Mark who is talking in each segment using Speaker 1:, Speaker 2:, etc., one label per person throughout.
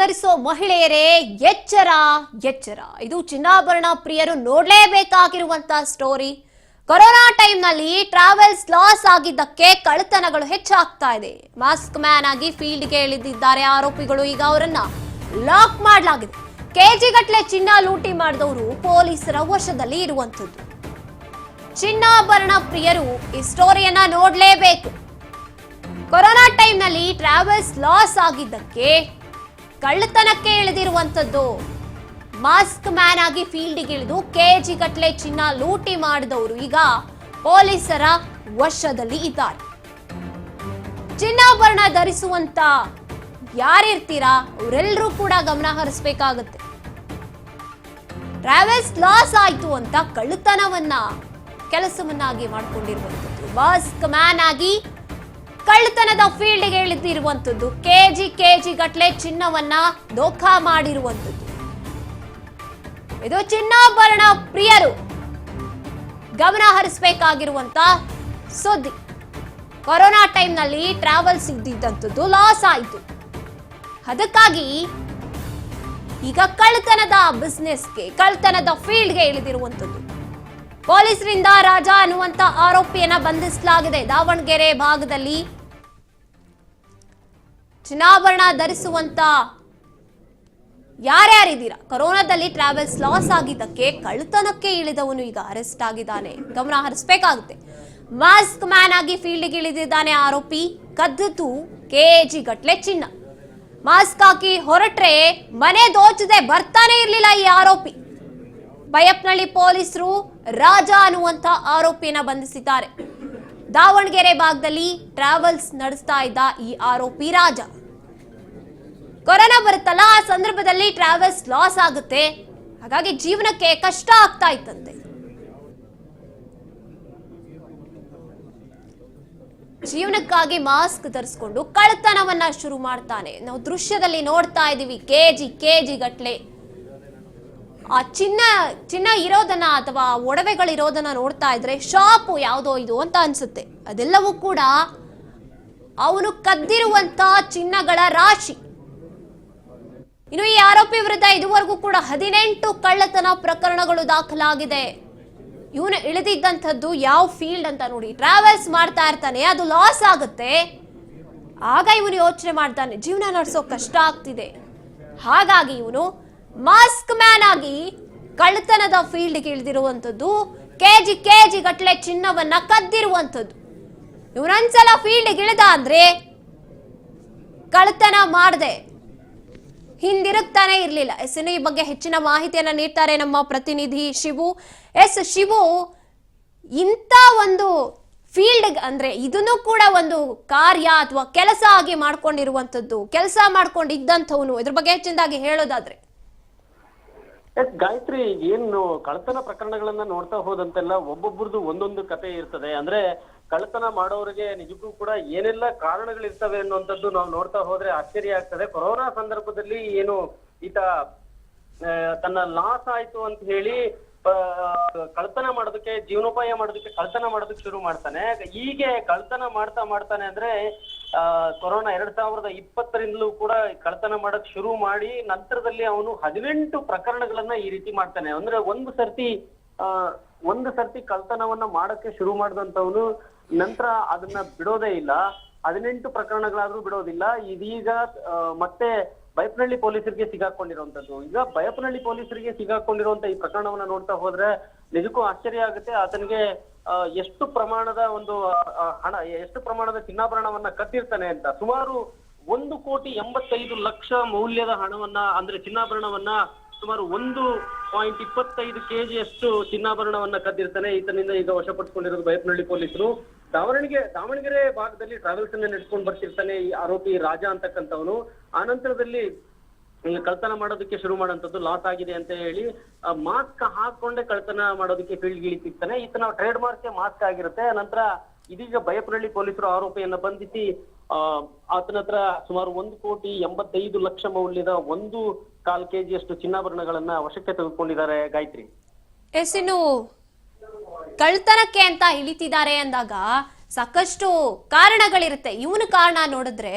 Speaker 1: ಧರಿಸೋ ಮಹಿಳೆಯರೇ, ಎಚ್ಚರ ಎಚ್ಚರ. ಇದು ಚಿನ್ನಾಭರಣ ಪ್ರಿಯರು ನೋಡಲೇಬೇಕಾಗಿರುವಂತಹ ಸ್ಟೋರಿ ಕೊರೋನಾ ಟೈಮ್ನಲ್ಲಿ ಟ್ರಾವೆಲ್ಸ್ ಲಾಸ್ ಆಗಿದ್ದಕ್ಕೆ ಕಳ್ಳತನಗಳು ಹೆಚ್ಚಾಗ್ತಾ ಇದೆ. ಮಾಸ್ಕ್ ಮ್ಯಾನ್ ಆಗಿ ಫೀಲ್ಡ್ಗೆ ಇಳಿದಿದ್ದಾರೆ ಆರೋಪಿಗಳು. ಈಗ ಅವರನ್ನ ಲಾಕ್ ಮಾಡಲಾಗಿದೆ. ಕೆಜಿ ಗಟ್ಟಲೆ ಚಿನ್ನ ಲೂಟಿ ಮಾಡಿದವರು ಪೊಲೀಸರ ವಶದಲ್ಲಿ ಇರುವಂತದ್ದು ಚಿನ್ನಾಭರಣ ಪ್ರಿಯರು ಈ ಸ್ಟೋರಿಯನ್ನ ನೋಡಲೇಬೇಕು. ಕೊರೋನಾ ಟೈಮ್ನಲ್ಲಿ ಟ್ರಾವೆಲ್ಸ್ ಲಾಸ್ ಆಗಿದ್ದಕ್ಕೆ ಕಳ್ಳತನಕ್ಕೆ ಇಳಿದಿರುವಂತದ್ದು ಮಾಸ್ಕ್ ಮ್ಯಾನ್ ಆಗಿ ಫೀಲ್ಡ್ಗೆ ಇಳಿದು ಕೆಜಿ ಗಟ್ಲೆ ಚಿನ್ನ ಲೂಟಿ ಮಾಡಿದವರು ಈಗ ಪೊಲೀಸರ ವಶದಲ್ಲಿ ಇದ್ದಾರೆ. ಚಿನ್ನಾಭರಣ ಧರಿಸುವಂತ ಯಾರಿರ್ತೀರಾ? ಅವರೆಲ್ಲರೂ ಕೂಡ ಗಮನ ಹರಿಸ್ಬೇಕಾಗತ್ತೆ. ಟ್ರಾವೆಲ್ಸ್ ಲಾಸ್ ಆಯ್ತು ಅಂತ ಕಳ್ಳತನವನ್ನ ಕೆಲಸವನ್ನಾಗಿ ಮಾಡಿಕೊಂಡಿರುವಂಥದ್ದು. ಮಾಸ್ಕ್ ಮ್ಯಾನ್ ಆಗಿ ಕಳ್ಳತನದ ಫೀಲ್ಡ್ಗೆ ಇಳಿದಿರುವಂಥದ್ದು. ಕೆಜಿ ಕೆಜಿ ಗಟ್ಲೆ ಚಿನ್ನವನ್ನ ದೋಖಾ ಮಾಡಿರುವಂಥದ್ದು. ಇದು ಚಿನ್ನಾಭರಣ ಪ್ರಿಯರು. ಗಮನ ಹರಿಸಬೇಕಾಗಿರುವಂತ ಸುದ್ದಿ. ಕೊರೋನಾ ಟೈಮ್ನಲ್ಲಿ ಟ್ರಾವೆಲ್ ಇದ್ದಿದ್ದಂಥದ್ದು ಲಾಸ್ ಆಯಿತು. ಅದಕ್ಕಾಗಿ ಈಗ ಕಳ್ಳತನದ ಬಿಸ್ನೆಸ್ಗೆ ಕಳ್ಳತನದ ಫೀಲ್ಡ್ಗೆ ಇಳಿದಿರುವಂಥದ್ದು. ಪೊಲೀಸರಿಂದ ರಾಜ ಅನ್ನುವಂತ ಆರೋಪಿಯನ್ನ ಬಂಧಿಸಲಾಗಿದೆ. ದಾವಣಗೆರೆ ಭಾಗದಲ್ಲಿ ಚಿನ್ನಾಭರಣ ಧರಿಸುವಂತ ಯಾರ್ಯಾರಿದ್ದೀರಾ? ಕೊರೋನಾದಲ್ಲಿ ಟ್ರಾವೆಲ್ಸ್ ಲಾಸ್ ಆಗಿದ್ದಕ್ಕೆ ಕಳ್ಳತನಕ್ಕೆ ಇಳಿದವನು ಈಗ ಅರೆಸ್ಟ್ ಆಗಿದ್ದಾನೆ. ಗಮನ ಹರಿಸಬೇಕಾಗುತ್ತೆ. ಮಾಸ್ಕ್ ಮ್ಯಾನ್ ಆಗಿ ಫೀಲ್ಡ್ಗೆ ಇಳಿದಿದ್ದಾನೆ ಆರೋಪಿ. ಕದ್ದದ್ದು ಕೆಜಿ ಗಟ್ಲೆ ಚಿನ್ನ. ಮಾಸ್ಕ್ ಹಾಕಿ ಹೊರಟ್ರೆ ಮನೆ ದೋಚದೆ ಬರ್ತಾನೆ ಇರಲಿಲ್ಲ ಈ ಆರೋಪಿ. ಬಯಪ್ನಳ್ಳಿ ಪೊಲೀಸರು ರಾಜ ಅನ್ನುವಂತ ಆರೋಪಿಯನ್ನ ಬಂಧಿಸಿದ್ದಾರೆ. ದಾವಣಗೆರೆ ಭಾಗದಲ್ಲಿ ಟ್ರಾವೆಲ್ಸ್ ನಡೆಸ್ತಾ ಇದ್ದ ಈ ಆರೋಪಿ ರಾಜ. ಕೊರೋನಾ ಬರುತ್ತಲ್ಲ, ಆ ಸಂದರ್ಭದಲ್ಲಿ ಟ್ರಾವೆಲ್ಸ್ ಲಾಸ್ ಆಗುತ್ತೆ. ಹಾಗಾಗಿ ಜೀವನಕ್ಕೆ ಕಷ್ಟ ಆಗ್ತಾ ಇತ್ತಂತೆ. ಜೀವನಕ್ಕಾಗಿ ಮಾಸ್ಕ್ ಧರಿಸ್ಕೊಂಡು ಕಳ್ಳತನವನ್ನ ಶುರು ಮಾಡ್ತಾನೆ. ನಾವು ದೃಶ್ಯದಲ್ಲಿ ನೋಡ್ತಾ ಇದೀವಿ ಕೆಜಿ ಕೆಜಿ ಗಟ್ಲೆ. ಆ ಚಿನ್ನ ಚಿನ್ನ ಇರೋದನ್ನ ಅಥವಾ ಒಡವೆಗಳಿರೋದನ್ನ ನೋಡ್ತಾ ಇದ್ರೆ ಶಾಪು ಯಾವುದೋ ಇದು ಅಂತ ಅನ್ಸುತ್ತೆ. ಅದೆಲ್ಲವೂ ಕೂಡ ಅವನು ಕದ್ದಿರುವಂತ ಚಿನ್ನಗಳ ರಾಶಿ. ಇನ್ನು ಈ ಆರೋಪಿ ವಿರುದ್ಧ ಇದುವರೆಗೂ ಕೂಡ ಹದಿನೆಂಟು ಕಳ್ಳತನ ಪ್ರಕರಣಗಳು ದಾಖಲಾಗಿದೆ. ಇವನು ಇಳಿದಿದ್ದಂಥದ್ದು ಯಾವ ಫೀಲ್ಡ್ ಅಂತ ನೋಡಿ ಟ್ರಾವೆಲ್ಸ್ ಮಾಡ್ತಾ ಇರ್ತಾನೆ, ಅದು ಲಾಸ್ ಆಗುತ್ತೆ. ಆಗ ಇವನು ಯೋಚನೆ ಮಾಡ್ತಾನೆ, ಜೀವನ ನಡೆಸೋ ಕಷ್ಟ ಆಗ್ತಿದೆ. ಹಾಗಾಗಿ ಇವನು ಮಾಸ್ಕ್ ಮ್ಯಾನ್ ಆಗಿ ಕಳ್ಳತನದ ಫೀಲ್ಡ್ಗೆ ಇಳಿದಿರುವಂಥದ್ದು, ಕೆಜಿ ಕೆಜಿ ಗಟ್ಟಲೆ ಚಿನ್ನವನ್ನ ಕದ್ದಿರುವಂಥದ್ದು. ಇವನೊಂದ್ಸಲ ಫೀಲ್ಡ್ಗೆ ಇಳಿದ ಅಂದ್ರೆ ಕಳ್ಳತನ ಮಾಡದೆ. ಹಿಂದಿರುಗ್ತಾನೆ ಇರಲಿಲ್ಲ. ಎಸ್ ಇನ್ನು ಈ ಬಗ್ಗೆ ಹೆಚ್ಚಿನ ಮಾಹಿತಿಯನ್ನು ನೀಡ್ತಾರೆ ನಮ್ಮ ಪ್ರತಿನಿಧಿ ಶಿವು. ಎಸ್ ಶಿವು, ಇಂಥ ಒಂದು ಫೀಲ್ಡ್ ಅಂದ್ರೆ ಇದನ್ನು ಕೂಡ ಒಂದು ಕಾರ್ಯ ಅಥವಾ ಕೆಲಸ ಆಗಿ ಮಾಡ್ಕೊಂಡಿರುವಂತದ್ದು ಕೆಲಸ ಮಾಡ್ಕೊಂಡು ಇದ್ದಂಥವನು ಇದ್ರ ಬಗ್ಗೆ ಹೆಚ್ಚಿನದಾಗಿ ಹೇಳೋದಾದ್ರೆ
Speaker 2: ಎಸ್ ಗಾಯತ್ರಿ ಏನು ಕಳ್ಳತನ ಪ್ರಕರಣಗಳನ್ನ ನೋಡ್ತಾ ಹೋದಂತೆಲ್ಲ ಒಬ್ಬೊಬ್ರದ್ದು ಒಂದೊಂದು ಕತೆ ಇರ್ತದೆ. ಅಂದ್ರೆ ಕಳ್ಳತನ ಮಾಡೋರಿಗೆ, ನಿಜಕ್ಕೂ ಕೂಡ ಏನೆಲ್ಲ ಕಾರಣಗಳಿರ್ತವೆ ಅನ್ನುವಂಥದ್ದು ನಾವು ನೋಡ್ತಾ ಹೋದ್ರೆ ಆಶ್ಚರ್ಯ ಆಗ್ತದೆ. ಕೊರೋನಾ ಸಂದರ್ಭದಲ್ಲಿ ಏನು ಈತ ತನ್ನ ಲಾಸ್ ಆಯ್ತು ಅಂತ ಹೇಳಿ ಕಳ್ತನ ಮಾಡೋದಕ್ಕೆ, ಜೀವನೋಪಾಯ ಮಾಡೋದಕ್ಕೆ ಕಳ್ತನ ಮಾಡೋದಕ್ಕೆ ಶುರು ಮಾಡ್ತಾನೆ. ಹೀಗೆ ಕಳ್ತನ ಮಾಡ್ತಾ ಮಾಡ್ತಾನೆ ಅಂದ್ರೆ ಕೊರೋನಾ ಎರಡ್ ಸಾವಿರದ ಇಪ್ಪತ್ತರಿಂದಲೂ ಕೂಡ ಕಳ್ತನ ಮಾಡಕ್ ಶುರು ಮಾಡಿ, ನಂತರದಲ್ಲಿ ಅವನು ಹದಿನೆಂಟು ಪ್ರಕರಣಗಳನ್ನ ಈ ರೀತಿ ಮಾಡ್ತಾನೆ. ಅಂದ್ರೆ ಒಂದು ಸರ್ತಿ, ಆ, ಒಂದು ಸರ್ತಿ ಕಳ್ತನವನ್ನ ಮಾಡಕ್ಕೆ ಶುರು ಮಾಡಿದಂತವನು ನಂತರ ಅದನ್ನ ಬಿಡೋದೇ ಇಲ್ಲ. ಹದಿನೆಂಟು ಪ್ರಕರಣಗಳಾದ್ರೂ ಬಿಡೋದಿಲ್ಲ. ಇದೀಗ ಮತ್ತೆ ಬೈಪನಹಳ್ಳಿ ಪೊಲೀಸರಿಗೆ ಸಿಗಾಕೊಂಡಿರುವಂತದ್ದು. ಈಗ ಬೈಯಪ್ಪನಹಳ್ಳಿ ಪೊಲೀಸರಿಗೆ ಸಿಗಾಕೊಂಡಿರುವಂತ ಈ ಪ್ರಕರಣವನ್ನ ನೋಡ್ತಾ ಹೋದ್ರೆ ನಿಜಕ್ಕೂ ಆಶ್ಚರ್ಯ ಆಗುತ್ತೆ. ಆತನಿಗೆ ಎಷ್ಟು ಪ್ರಮಾಣದ ಒಂದು ಹಣ, ಎಷ್ಟು ಪ್ರಮಾಣದ ಚಿನ್ನಾಭರಣವನ್ನ ಕದ್ದಿರ್ತಾನೆ ಅಂತ. ಸುಮಾರು ಒಂದು ಕೋಟಿ ಎಂಬತ್ತೈದು ಲಕ್ಷ ಮೌಲ್ಯದ ಹಣವನ್ನ, ಅಂದ್ರೆ ಚಿನ್ನಾಭರಣವನ್ನ ಸುಮಾರು ಒಂದು ಪಾಯಿಂಟ್ ಇಪ್ಪತ್ತೈದು ಕೆಜಿ ಅಷ್ಟು ಚಿನ್ನಾಭರಣವನ್ನ ಕದ್ದಿರ್ತಾನೆ ಈತನಿಂದ ಈಗ ವಶಪಡಿಸಿಕೊಂಡಿರೋದು ಬೈಯಪ್ಪನಹಳ್ಳಿ ಪೊಲೀಸರು. ದಾವಣಗೆರೆ ದಾವಣಗೆರೆ ಭಾಗದಲ್ಲಿ ಟ್ರಾವೆಲ್ಸ್ ಅನ್ನ ನಡೆಸ್ಕೊಂಡು ಬರ್ತಿರ್ತಾನೆ ಈ ಆರೋಪಿ ರಾಜ ಅಂತಕ್ಕಂಥವನು. ಆ ನಂತರದಲ್ಲಿ ಕಳ್ತನ ಮಾಡೋದಕ್ಕೆ ಶುರು ಮಾಡೋಂಥದ್ದು ಲಾಸ್ ಆಗಿದೆ ಅಂತ ಹೇಳಿ ಮಾಸ್ಕ್ ಹಾಕೊಂಡೆ ಕಳ್ತನ ಮಾಡೋದಕ್ಕೆ ಫೀಲ್ಡ್ ಇಳಿತಿರ್ತಾನೆ. ನಾವು ಟ್ರೇಡ್ ಮಾರ್ಕ್ ಮಾಸ್ಕ್ ಆಗಿರುತ್ತೆ. ನಂತರ ಇದೀಗ ಬಯಪನಹಳ್ಳಿ ಪೊಲೀಸರು ಆರೋಪಿಯನ್ನ ಬಂಧಿಸಿ, ಆ, ಆತನ ಹತ್ರ ಸುಮಾರು ಒಂದು ಕೋಟಿ ಎಂಬತ್ತೈದು ಲಕ್ಷ ಮೌಲ್ಯದ ಒಂದು ಕಾಲ್ ಕೆಜಿಯಷ್ಟು ಚಿನ್ನಾಭರಣಗಳನ್ನ ವಶಕ್ಕೆ ತೆಗೆದುಕೊಂಡಿದ್ದಾರೆ ಗಾಯತ್ರಿ.
Speaker 1: ಎಸ್ ಕಳ್ತನಕ್ಕೆ ಅಂತ ಇಳಿತಿದ್ದಾರೆ ಅಂದಾಗ ಸಾಕಷ್ಟು ಕಾರಣಗಳಿರುತ್ತೆ. ಇವನ ಕಾರಣ ನೋಡಿದ್ರೆ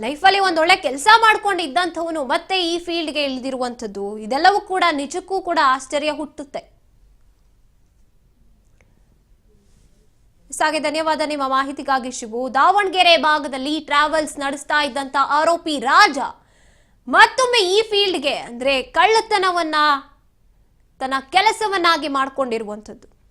Speaker 1: ಲೈಫಲ್ಲಿ ಒಂದೊಳ್ಳೆ ಕೆಲಸ ಮಾಡ್ಕೊಂಡು ಇದ್ದಂಥವನು ಮತ್ತೆ ಈ ಫೀಲ್ಡ್ಗೆ ಇಳಿದಿರುವಂಥದ್ದು. ಇದೆಲ್ಲವೂ ಕೂಡ ನಿಜಕ್ಕೂ ಕೂಡ ಆಶ್ಚರ್ಯ ಹುಟ್ಟುತ್ತೆ. ಸಾಗೆ ಧನ್ಯವಾದ ನಿಮ್ಮ ಮಾಹಿತಿಗಾಗಿ ಶಿವು. ದಾವಣಗೆರೆ ಭಾಗದಲ್ಲಿ ಟ್ರಾವೆಲ್ಸ್ ನಡೆಸ್ತಾ ಇದ್ದಂತ ಆರೋಪಿ ರಾಜ ಮತ್ತೊಮ್ಮೆ ಈ ಫೀಲ್ಡ್ಗೆ ಅಂದ್ರೆ ಕಳ್ಳತನವನ್ನ ತನ್ನ ಕೆಲಸವನ್ನಾಗಿ ಮಾಡ್ಕೊಂಡಿರುವಂಥದ್ದು.